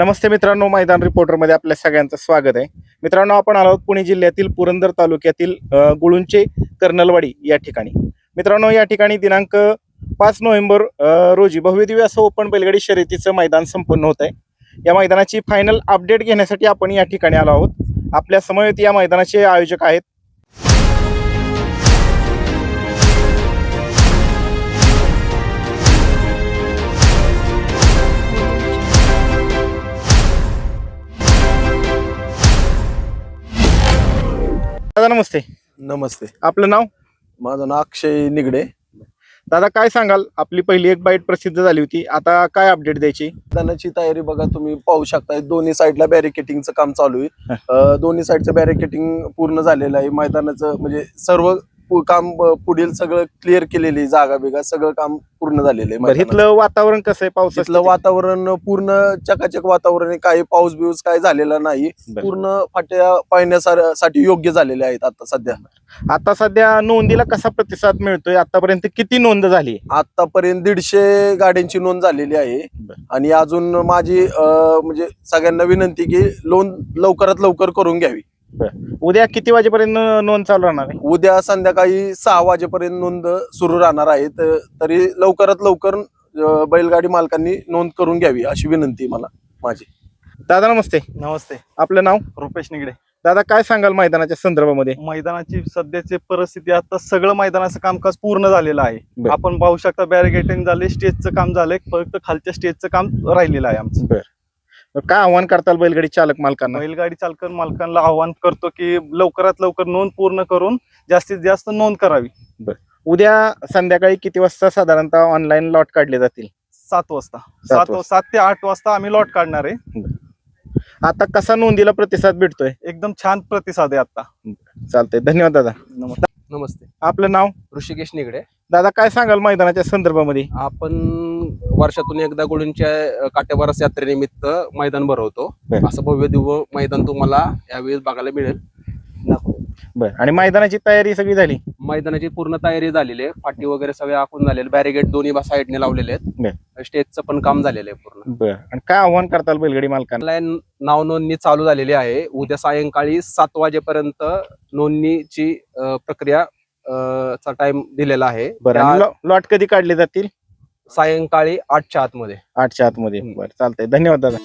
नमस्ते मित्रांनो मैदान रिपोर्टरमध्ये आपल्या सगळ्यांचं स्वागत आहे. मित्रांनो आपण आलो आहोत पुणे जिल्ह्यातील पुरंदर तालुक्यातील गुळुंचे कर्नलवाडी या ठिकाणी. मित्रांनो या ठिकाणी दिनांक पाच नोव्हेंबर रोजी भव्यदिव्य असं ओपन बैलगाडी शर्यतीचं मैदान संपन्न होत आहे या मैदानाची फायनल अपडेट घेण्यासाठी आपण या ठिकाणी आलो आहोत. आपल्या समवेत या मैदानाचे आयोजक आहेत दादा नमस्ते. नमस्ते. आपलं नाव? माझं नाव अक्षय निगडे. दादा काय सांगाल? आपली पहिली एक बाईट प्रसिद्ध झाली होती. आता काय अपडेट द्यायची? मैदानाची तयारी बघा तुम्ही पाहू शकता दोन्ही साईडला बॅरिकेटिंगचं काम चालू आहे. अं, दोन्ही साईडचं बॅरिकेटिंग पूर्ण झालेलं आहे. मैदानाचं म्हणजे सर्व काम पुढील सगळं क्लिअर केलेली जागा बिगा सगळं काम पूर्ण झालेलं आहे. इथलं वातावरण कसं आहे? पावसाचं तिथलं वातावरण पूर्ण चकाचक वातावरण आहे. काही पाऊस बिऊस काय झालेला नाही. पूर्ण फाट्या पाहण्यासाठी योग्य झालेले आहेत आता सध्या. आता सध्या नोंदीला कसा प्रतिसाद मिळतोय? आतापर्यंत किती नोंद झाली? आतापर्यंत दीडशे गाड्यांची नोंद झालेली आहे. आणि अजून माझी म्हणजे सगळ्यांना विनंती की नोंद लवकरात लवकर करून घ्यावी. उद्या किती वाजेपर्यंत नो- नोंद चालू राहणार आहे? उद्या संध्याकाळी सहा वाजेपर्यंत नोंद सुरू राहणार आहे. त- तरी लवकरात लवकर अं, बैलगाडी मालकांनी नोंद करून घ्यावी अशी विनंती मला माझी. दादा नमस्ते. नमस्ते. आपलं नाव? रुपेश निगडे. दादा काय सांगाल मैदानाच्या संदर्भामध्ये? मैदानाची सध्याची परिस्थिती आता सगळं मैदानाचं कामकाज पूर्ण झालेलं आहे. बर. आपण पाहू शकता बॅरिगेटिंग झाले स्टेजचं काम झालंय फक्त खालच्या स्टेजचं काम राहिलेलं आहे आमचं. बर. काय आव्हान करताल बैलगाडी चालक मालकांना? बैलगाडी चालक मालकांना आव्हान करतो की लवकरात लवकर नोंद पूर्ण करून जास्तीत जास्त नोंद करावी. उद्या संध्याकाळी किती वाजता साधारणतः ऑनलाईन लॉट काढले जातील? सात वाजता. सात सात वाजता. सात ते आठ वाजता आम्ही लॉट काढणार आहे. आता कसा नोंदीला प्रतिसाद भेटतोय? एकदम छान प्रतिसाद आहे आता. चालतंय. धन्यवाद दादा. नमस्कार नमस्ते. आपलं नाव? ऋषिकेश निगडे. दादा काय सांगाल मैदानाच्या संदर्भामध्ये? आपण वर्षातून एकदा गुळूंच्या काटेवारस यात्रेनिमित्त मैदान भरवतो. बर. असं भव्य दिव्य मैदान तुम्हाला यावेळेस बघायला मिळेल. बर. आणि मैदानाची तयारी सगळी झाली? मैदानाची पूर्ण तयारी झालेली आहे. फाटी वगैरे सगळे आखून झालेले बॅरिगेट दोन्ही साईडने लावलेले आहेत. स्टेजचं पण काम झालेलं आहे पूर्ण. बर. आणि काय आव्हान करताल बैलगाडी मालकांना? ऑनलाईन नाव नोंदणी चालू झालेली आहे. उद्या सायंकाळी सात वाजेपर्यंत नोंदणीची अ, प्रक्रिया अ, चा टाइम दिलेला आहे. बरं. आणि लॉ- लॉट कधी काढले जातील? सायंकाळी आठच्या आतमध्ये. आठच्या आतमध्ये. बरं चालतंय. धन्यवाद दादा.